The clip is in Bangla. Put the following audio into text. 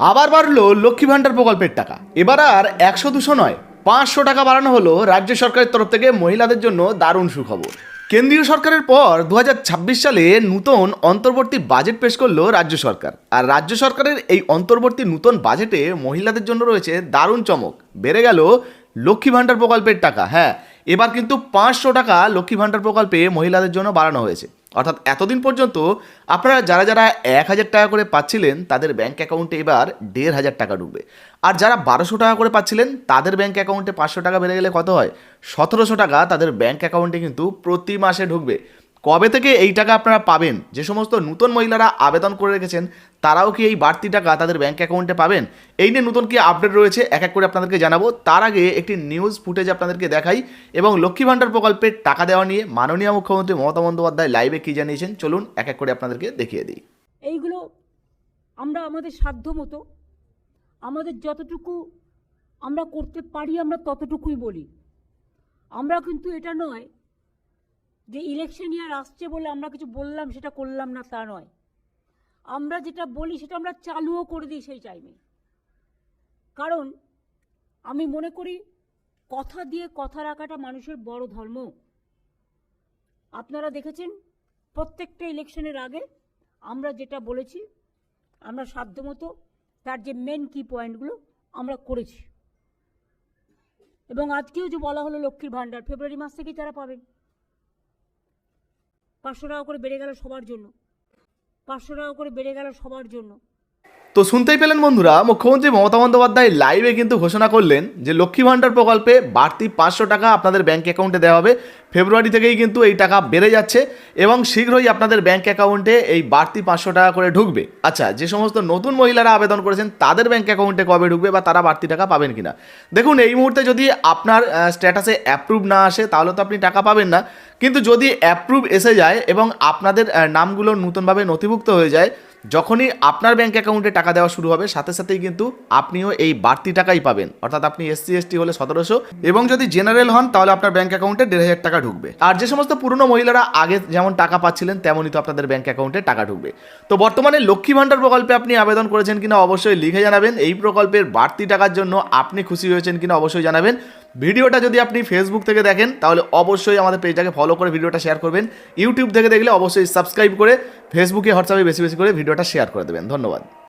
আবার বাড়লো লক্ষ্মী ভাণ্ডার প্রকল্পের টাকা। এবার আর একশো দুশো নয়, পাঁচশো টাকা বাড়ানো হলো রাজ্য সরকারের তরফ থেকে মহিলাদের জন্য দারুণ সুখবর। কেন্দ্রীয় সরকারের পর দু হাজার ছাব্বিশ সালে নূতন অন্তর্বর্তী বাজেট পেশ করল রাজ্য সরকার। আর রাজ্য সরকারের এই অন্তর্বর্তী নূতন বাজেটে মহিলাদের জন্য রয়েছে দারুণ চমক। বেড়ে গেল লক্ষ্মী ভাণ্ডার প্রকল্পের টাকা হ্যাঁ। এবার কিন্তু পাঁচশো টাকা লক্ষ্মী ভাণ্ডার প্রকল্পে মহিলাদের জন্য বাড়ানো হয়েছে। অর্থাৎ এতদিন পর্যন্ত আপনারা যারা যারা এক হাজার টাকা করে পাচ্ছিলেন, তাদের ব্যাঙ্ক অ্যাকাউন্টে এবার দেড় হাজার টাকা ঢুকবে। আর যারা বারোশো টাকা করে পাচ্ছিলেন, তাদের ব্যাঙ্ক অ্যাকাউন্টে পাঁচশো টাকা বেড়ে গেলে কত হয়? সতেরোশো টাকা তাদের ব্যাঙ্ক অ্যাকাউন্টে কিন্তু প্রতি মাসে ঢুকবে। কবে থেকে এই টাকা আপনারা পাবেন? যে সমস্ত নতুন মহিলারা আবেদন করে রেখেছেন, তারাও কি এই বাড়তি টাকা তাদের ব্যাঙ্ক অ্যাকাউন্টে পাবেন? এই নিয়ে নতুন কি আপডেট রয়েছে? এক এক করে আপনাদেরকে জানাব। তার আগে একটি নিউজ ফুটেজ আপনাদেরকে দেখাই এবং লক্ষ্মী ভাণ্ডার প্রকল্পের টাকা দেওয়া নিয়ে মাননীয় মুখ্যমন্ত্রী মমতা বন্দ্যোপাধ্যায় লাইভে কী জানিয়েছেন? চলুন এক এক করে আপনাদেরকে দেখিয়ে দিই। এইগুলো আমরা আমাদের সাধ্য মতো, আমাদের যতটুকু আমরা করতে পারি আমরা ততটুকুই বলি। আমরা কিন্তু এটা নয় যে ইলেকশন ইয়ার আসছে বলে আমরা কিছু বললাম, সেটা করলাম না, তা নয়। আমরা যেটা বলি, সেটা আমরা চালুও করে দিই সেই টাইমে কারণ, আমি মনে করি, কথা দিয়ে কথা রাখাটা মানুষের বড় ধর্ম। আপনারা দেখেছেন, প্রত্যেকটা ইলেকশনের আগে আমরা যেটা বলেছি, আমরা সাধ্যমতো তার যে মেন কি পয়েন্টগুলো আমরা করেছি। এবং আজকেও যে বলা হলো লক্ষ্মীর ভাণ্ডার, ফেব্রুয়ারি মাস থেকেই তারা পাবেন। পাঁচশো টাকা করে বেড়ে গেল সবার জন্য। পাঁচশো টাকা করে বেড়ে গেল সবার জন্য। তো শুনতেই পেলেন বন্ধুরা, মুখ্যমন্ত্রী মমতা বন্দ্যোপাধ্যায় লাইভে কিন্তু ঘোষণা করলেন যে লক্ষ্মী ভাণ্ডার প্রকল্পে বাড়তি পাঁচশো টাকা আপনাদের ব্যাঙ্ক অ্যাকাউন্টে দেওয়া হবে। ফেব্রুয়ারি থেকেই কিন্তু এই টাকা বেড়ে যাচ্ছে এবং শীঘ্রই আপনাদের ব্যাঙ্ক অ্যাকাউন্টে এই বাড়তি পাঁচশো টাকা করে ঢুকবে। আচ্ছা যে সমস্ত নতুন মহিলারা আবেদন করেছেন, তাদের ব্যাঙ্ক অ্যাকাউন্টে কবে ঢুকবে বা তারা বাড়তি টাকা পাবেন কিনা? দেখুন, এই মুহূর্তে যদি আপনার স্ট্যাটাসে অ্যাপ্রুভ না আসে, তাহলে তো আপনি টাকা পাবেন না। কিন্তু যদি অ্যাপ্রুভ এসে যায় এবং আপনাদের নামগুলো নতুনভাবে নথিভুক্ত হয়ে যায় যখনই আপনার ব্যাঙ্ক অ্যাকাউন্টে টাকা দেওয়া শুরু হবে, সাথে সাথেই কিন্তু আপনিও এই বাড়তি টাকাই পাবেন। অর্থাৎ আপনি এসসি এসটি হলে সতেরোশো এবং যদি জেনারেল হন, তাহলে আপনার ব্যাঙ্ক অ্যাকাউন্টে দেড় হাজার টাকা ঢুকবে। আর যে সমস্ত পুরনো মহিলারা আগে যেমন টাকা পাচ্ছিলেন, তেমনই তো আপনাদের ব্যাঙ্ক অ্যাকাউন্টে টাকা ঢুকবে। তো বর্তমানে লক্ষ্মী ভাণ্ডার প্রকল্পে আপনি আবেদন করেছেন কিনা অবশ্যই লিখে জানাবেন। এই প্রকল্পের বাড়তি টাকার জন্য আপনি খুশি হয়েছেন কিনা অবশ্যই জানাবেন। ভিডিওটা যদি আপনি ফেসবুক থেকে দেখেন, তাহলে অবশ্যই আমাদের পেজটাকে ফলো করে ভিডিওটা শেয়ার করবেন। ইউটিউব থেকে দেখলে অবশ্যই সাবস্ক্রাইব করে ফেসবুকে হোয়াটসঅ্যাপে বেশি বেশি করে ভিডিওটা শেয়ার করে দেবেন। ধন্যবাদ।